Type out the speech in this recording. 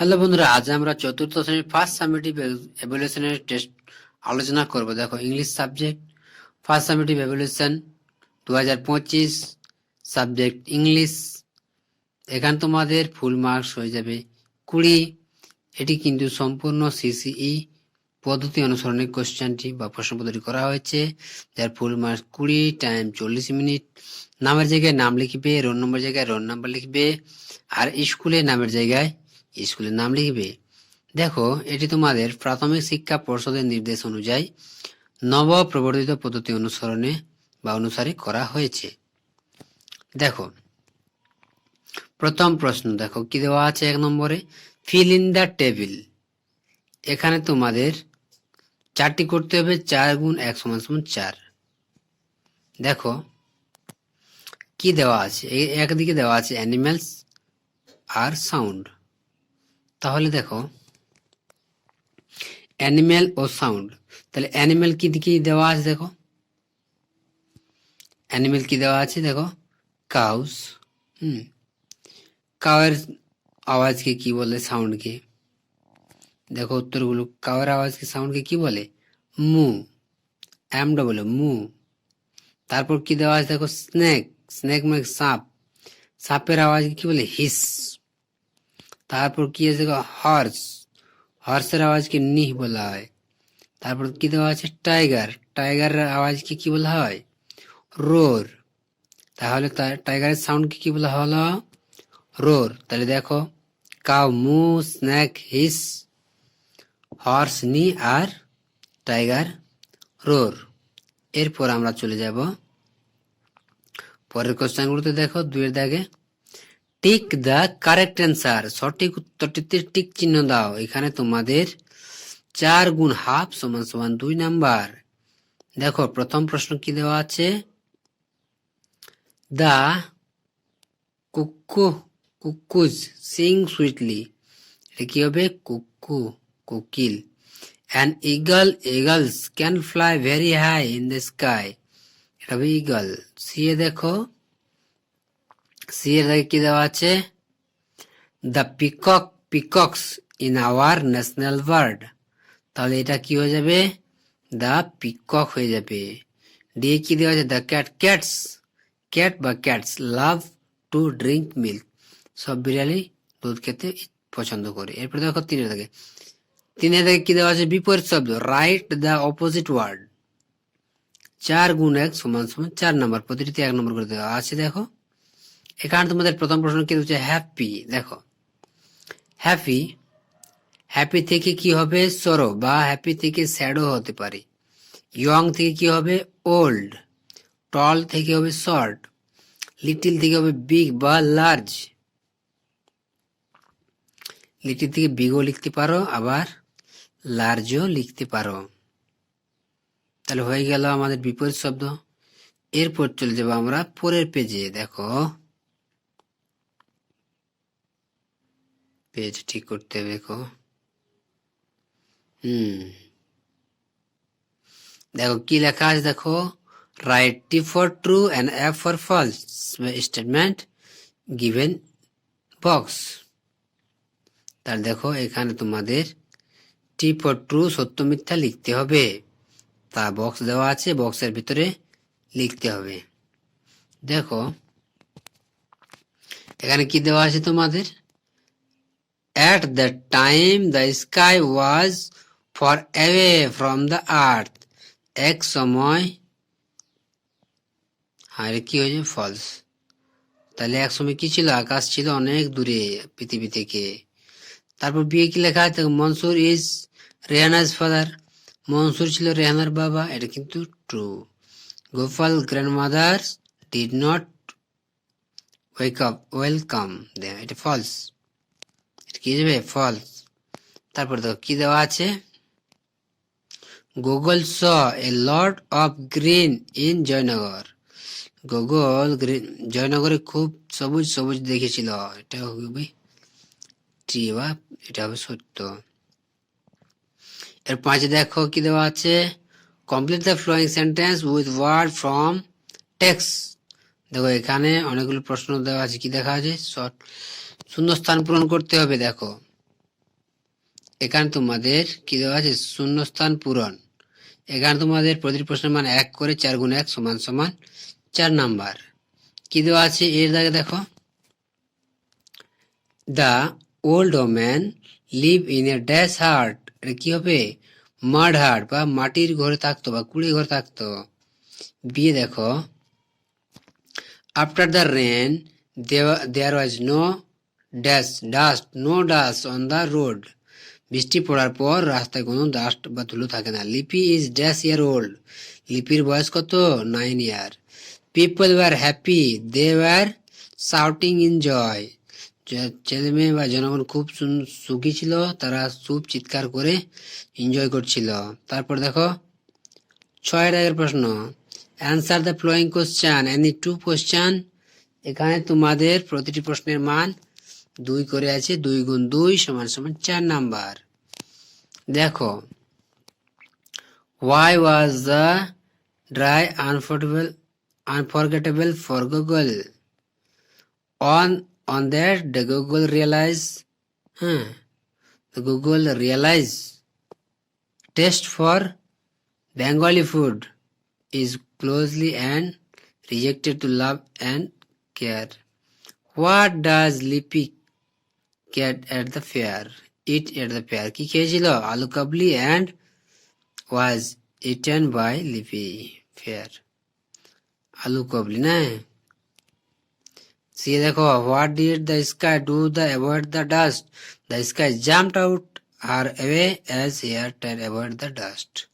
Hello বন্ধুরা, আজ আমরা চতুর্থ শ্রেণির ফার্স্ট সামেটিভ এভলিউশনের টেস্ট আলোচনা করব। দেখো English subject first summative evaluation দু হাজার পঁচিশ সাবজেক্ট ইংলিশ এখানে তোমাদের ফুল মার্কস হয়ে যাবে কুড়ি। এটি কিন্তু সম্পূর্ণ সিসিই পদ্ধতি অনুসরণে কোশ্চেনটি বা প্রশ্নপত্রটি করা হয়েছে, যার ফুল মার্কস কুড়ি টাইম চল্লিশ মিনিট। নামের জায়গায় নাম লিখবে রোল নম্বর জায়গায় রোল নাম্বার লিখবে, আর স্কুলে নামের জায়গায় স্কুলের নাম লিখবে? দেখো, এটি তোমাদের প্রাথমিক শিক্ষা পর্ষদের নির্দেশ অনুযায়ী নব প্রবর্তিত পদ্ধতি অনুসরণে বা অনুসারে করা হয়েছে। দেখো, প্রথম প্রশ্ন, দেখো, কি দেওয়া আছে এক নম্বরে? ফিল ইন দ্য টেবিল এখানে তোমাদের চারটি করতে হবে, চার গুণ এক সমান সমান চার। দেখো, কি দেওয়া আছে? একদিকে দেওয়া আছে অ্যানিম্যালস আর সাউন্ড তাহলে দেখো অ্যানিম্যাল ও সাউন্ড তাহলে অ্যানিম্যাল কি দিকে দেওয়া আছে দেখো? অ্যানিম্যাল কি দেওয়া আছে দেখো? কাউস হুম কাউয়ের আওয়াজকে কি বলে সাউন্ডকে দেখো উত্তরগুলো কাউয়ের আওয়াজকে সাউন্ডকে কি বলে? মু এম ডবল মু তারপর কি দেওয়া আছে দেখো? স্নেক স্নেক মানে সাপ, সাপের আওয়াজকে কি বলে? হিস তারপর কি আছে হর্স হর্সের আওয়াজকে নিহ বলা হয়? তারপর কি দেওয়া আছে? টাইগার টাইগারের আওয়াজকে কি বলা হয়? রোর তাহলে টাইগারের সাউন্ডকে কি বলা হলো? রোর তাহলে দেখো কাউ মু স্ন্যাক হিস হর্স নি আর টাইগার রোর এরপর আমরা চলে যাব। পরের কোশ্চেনগুলোতে দেখো দুয়ের দাগে। টিক দ্য কারেক্ট অ্যান্সার সঠিক উত্তরটিতে টিক চিহ্ন দাও। এখানে তোমাদের চার গুণ হাফ সমান সমান দুই নাম্বার। দেখো, প্রথম প্রশ্ন কি দেওয়া আছে? দা কুকু কুকুজ সিং সুইটলি এটা কি হবে? কুকু কুকিল an eagle eagles can fly very high in the sky এটা হবে ইগল সিয়ে দেখো। সি এর আগে কি দেওয়া আছে the peacock peacocks in our national bird তাহলে এটা কি হয়ে যাবে দ্য পিকক হয়ে যাবে ডি কি দেওয়া আছে দ্য ক্যাট ক্যাটস ক্যাট বা cats love to drink milk সব বিড়ালি দুধ খেতে পছন্দ করে এরপর দেখো তিনের থেকে তিনের থেকে কি দেওয়া আছে বিপরীত শব্দ রাইট দ্য অপোজিট ওয়ার্ড চার গুণ এক সমান সমান চার নম্বর প্রতিটিতে এক নম্বর করে দেওয়া আছে দেখো এখানে তোমাদের প্রথম প্রশ্ন কি হচ্ছে? হ্যাপি দেখো। হ্যাপি হ্যাপি থেকে কি হবে? সরো বা হ্যাপি থেকে স্যাডও হতে পারে। ইয়ং থেকে কি হবে? ওল্ড টল থেকে হবে শর্ট লিটিল থেকে হবে বিগ বা লার্জ লিটিল থেকে বিগও লিখতে পারো, আবার লার্জও লিখতে পারো। তাহলে হয়ে গেল আমাদের বিপরীত শব্দ। এরপর চলে যাব আমরা পরের পেজে দেখো। পেজ ঠিক করতে হবে, দেখো। হুম। দেখো কি লেখা আছে, দেখো? Write T for true and F for false statement given box তাহলে দেখো, এখানে তোমাদের টি ফর ট্রু সত্য মিথ্যা লিখতে হবে। তা বক্স দেওয়া আছে বক্সের ভিতরে লিখতে হবে। দেখো, এখানে কি দেওয়া আছে তোমাদের? At that time, the sky was far away from the earth. এক সময় আর কি হয়েছে? ফলস তাহলে এক সময় কি ছিল? আকাশ ছিল অনেক দূরে পৃথিবী থেকে। তারপর বিয়ে কি লেখা আছে? মনসুর ইজ রেহানাজ ফাদার মনসুর ছিল রেহানার বাবা এটা কিন্তু true Gopal grandmother did not wake up welcome এটা ফলস কি দেবে? ফলস তারপর দেখো, কি দেওয়া আছে? Gogol saw a lot of green in Joynagar Gogol green জয়নগরে খুব সবুজ সবুজ দেখেছিল। এটা হবে ট্রি বা এটা হবে সত্য। এর পাঁচে দেখো, কি দেওয়া আছে? Complete the following sentence with word from text দেখো, এখানে অনেকগুলো প্রশ্ন দেওয়া আছে। কি দেখা আছে? শর্ট শূন্যস্থান পূরণ করতে হবে, দেখো। এখানে তোমাদের কি দেওয়া আছে? শূন্যস্থান পূরণ। এখানে তোমাদের প্রতিটি প্রশ্নের মান এক করে চার গুণ এক সমান সমান চার নাম্বার। কি দেওয়া আছে এর দাগে, দেখো? The old woman live in a dash hut কি হবে? মাড হার্ট বা মাটির ঘরে থাকতো বা কুড়ি ঘরে থাকতো। বিয়ে দেখো after the rain there was no dash dust no dust on the road বৃষ্টি পড়ার পর রাস্তায় কোনো ডাস্ট বা ধুলো থাকে না। Lipi is dash year old লিপির বয়স কত? Nine year people were happy they were shouting in joy ছেলে মেয়ে বা জনগণ খুব সুখী ছিল, তারা খুব চিৎকার করে এনজয় করছিল। তারপর দেখো ছয়ের আগের প্রশ্ন। Answer the following question any two question এখানে তোমাদের প্রতিটি প্রশ্নের মান দুই করে আছে দুই গুণ দুই সমান সমান চার নাম্বার। দেখো why was the dry unforgettable unforgettable for Gogol on on that the Gogol realize হ্যাঁ Gogol realize taste for Bengali food is closely and rejected to love and care what does Lipika cat at the fair, eat at the fair की खेजिलो आलू कबली and was eaten by Lippy fair. आलू कबली ना है सी देखो what did the sky do the avoid the dust the sky jumped out her away as air turned avoid the dust